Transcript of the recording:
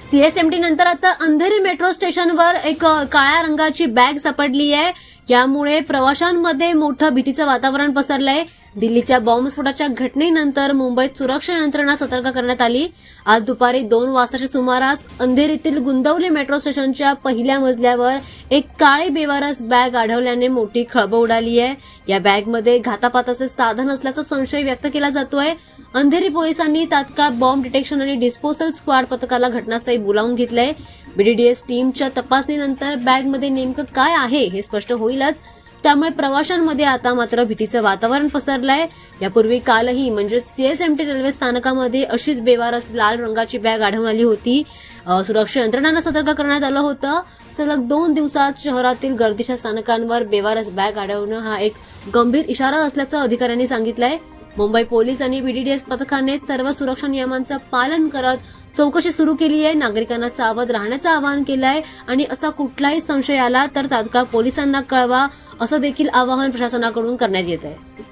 CSMT नंतर आता Andheri metro स्टेशनवर एक काळ्या रंगाची बॅग सापडली आहे. यामुळे प्रवाशांमध्ये मोठं भीतीचं वातावरण पसरलंय. दिल्लीच्या बॉम्बस्फोटाच्या घटनेनंतर मुंबईत सुरक्षा यंत्रणा सतर्क करण्यात आली. आज दुपारी दोन वाजताच्या सुमारास अंधेरीतील गुंदवली मेट्रो स्टेशनच्या पहिल्या मजल्यावर एक काळी बेवारस बॅग आढळल्याने मोठी खळबळ उडाली आहे. या बॅगमध्ये घातापाताचे साधन असल्याचा संशय व्यक्त केला जातोय. अंधेरी पोलिसांनी तात्काळ बॉम्ब डिटेक्शन आणि डिस्पोजल स्क्वॉड पथकाला घटनास्थळी बोलावून घेतलंय. बीडीडीएस टीमच्या तपासणीनंतर बॅगमध्ये नेमकं काय आहे हे स्पष्ट होईल. होईलच त्यामुळे प्रवाशांमध्ये आता मात्र भीतीचं वातावरण पसरलंय. यापूर्वी कालही म्हणजे सीएसएमटी रेल्वे स्थानकामध्ये अशीच बेवारस लाल रंगाची बॅग आढळून आली होती. सुरक्षा यंत्रणांना सतर्क करण्यात आलं होतं. सलग दोन दिवसात शहरातील गर्दीच्या स्थानकांवर बेवारस बॅग आढळणं हा एक गंभीर इशारा असल्याचं अधिकाऱ्यांनी सांगितलंय. मुंबई पोलीस आणि बीडीडीएस पथकाने सर्व सुरक्षा नियमांचं पालन करत चौकशी सुरू केली आहे. नागरिकांना सावध राहण्याचं आवाहन केलं आहे आणि असा कुठलाही संशय आला तर तात्काळ पोलिसांना कळवा असं देखील आवाहन प्रशासनाकडून करण्यात येत आहे.